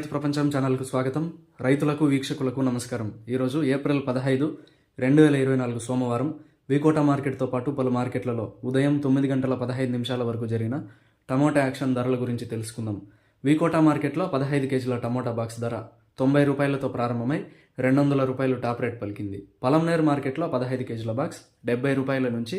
రైతు ప్రపంచం ఛానల్కు స్వాగతం. రైతులకు వీక్షకులకు నమస్కారం. ఈరోజు ఏప్రిల్ పదహైదు రెండు వేల ఇరవై నాలుగు సోమవారం వికోట మార్కెట్తో పాటు పలు మార్కెట్లలో ఉదయం తొమ్మిది గంటల పదహైదు నిమిషాల వరకు జరిగిన టమోటా యాక్షన్ ధరల గురించి తెలుసుకుందాం. వికోట మార్కెట్లో పదహైదు కేజీల టమోటా బాక్స్ ధర తొంభై రూపాయలతో ప్రారంభమై రెండు వందల రూపాయలు టాప్ రేట్ పలికింది. పలంనేర్ మార్కెట్లో పదహైదు కేజీల బాక్స్ డెబ్బై రూపాయల నుంచి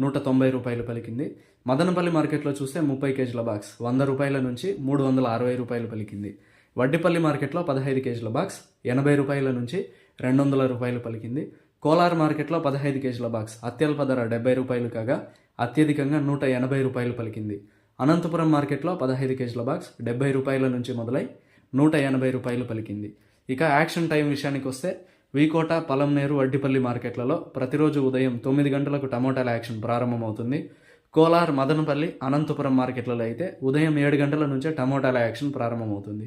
నూట తొంభై రూపాయలు పలికింది. మదనపల్లి మార్కెట్లో చూస్తే ముప్పై కేజీల బాక్స్ వంద రూపాయల నుంచి మూడు వందల అరవై రూపాయలు పలికింది. వడ్డిపల్లి మార్కెట్లో పదహైదు కేజీల బాక్స్ ఎనభై రూపాయల నుంచి రెండు వందల రూపాయలు పలికింది. కోలార్ మార్కెట్లో పదహైదు కేజీల బాక్స్ అత్యల్ప ధర డెబ్బై రూపాయలు కాగా అత్యధికంగా నూట ఎనభై రూపాయలు పలికింది. అనంతపురం మార్కెట్లో పదహైదు కేజీల బాక్స్ డెబ్బై రూపాయల నుంచి మొదలై నూట ఎనభై రూపాయలు పలికింది. ఇక యాక్షన్ టైం విషయానికి వస్తే వీకోట పలంనేరు వడ్డిపల్లి మార్కెట్లలో ప్రతిరోజు ఉదయం తొమ్మిది గంటలకు టమోటాల యాక్షన్ ప్రారంభమవుతుంది. కోలార్ మదనపల్లి అనంతపురం మార్కెట్లలో అయితే ఉదయం ఏడు గంటల నుంచే టమోటాల యాక్షన్ ప్రారంభమవుతుంది.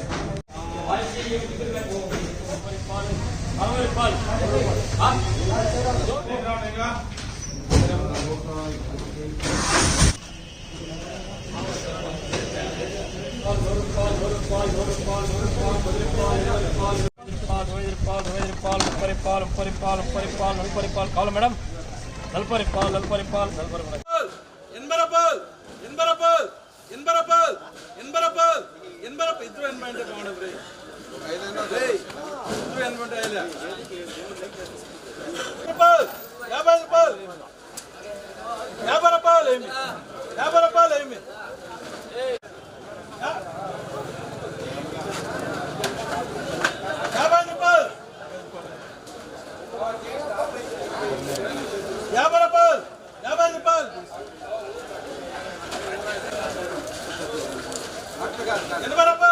பரிபால் பரிபால் பரிபால் நல்பரிபால் காலம் மேடம் நல்பரிபால் நல்பரிபால் நல்பரி மேடம் என்பரபால் என்பரபால் என்பரபால் என்பரபால் என்பரபால் ಇದು ಏನ್ ಮಾಡಿದ್ರೆ రూపాయలు యాభై రూపాయలు యాభై రూపాయలు ఏమి యాభై రూపాయలు ఏమి యాభై రూపాయలు యాభై రూపాయలు యాభై రూపాయలు ఎనభై రూపాయలు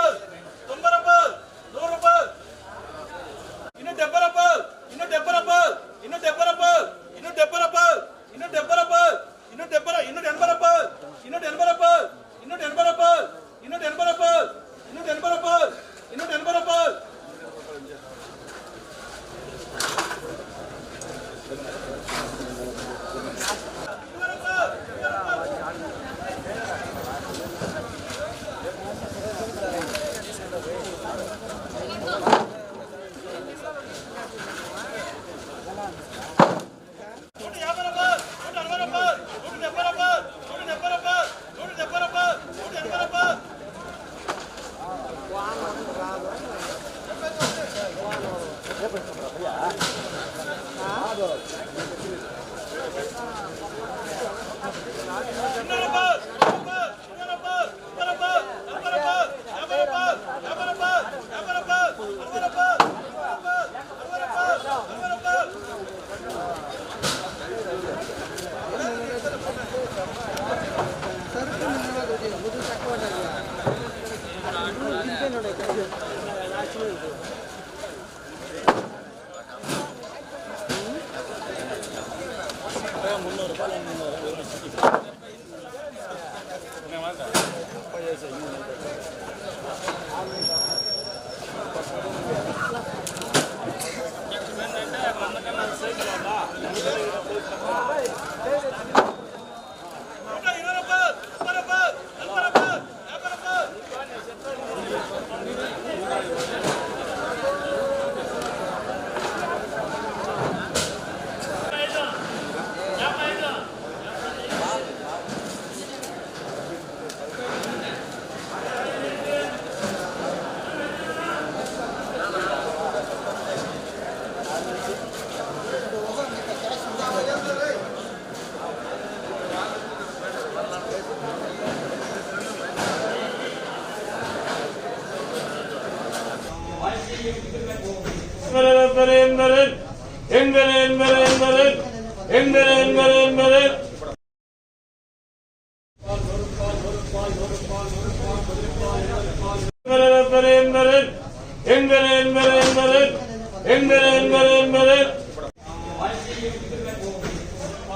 বলেন। না ఎంగరే ఎంగరే ఎంగరే ఎంగరే ఎంగరే ఎంగరే ఎంగరే ఎంగరే ఎంగరే ఎంగరే ఎంగరే ఎనభై ఎనభై ఎనభై ఎనభై ఎనభై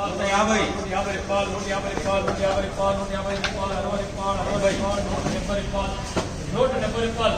ఎనభై యాభై యాభై రూపాయలు నూట యాభై రూపాయలు నూట యాభై రూపాయలు నూట యాభై రూపాయలు అరవై రూపాయలు అరవై రూపాయలు నూట డెబ్బై రూపాయలు నూట డెబ్బై రూపాయలు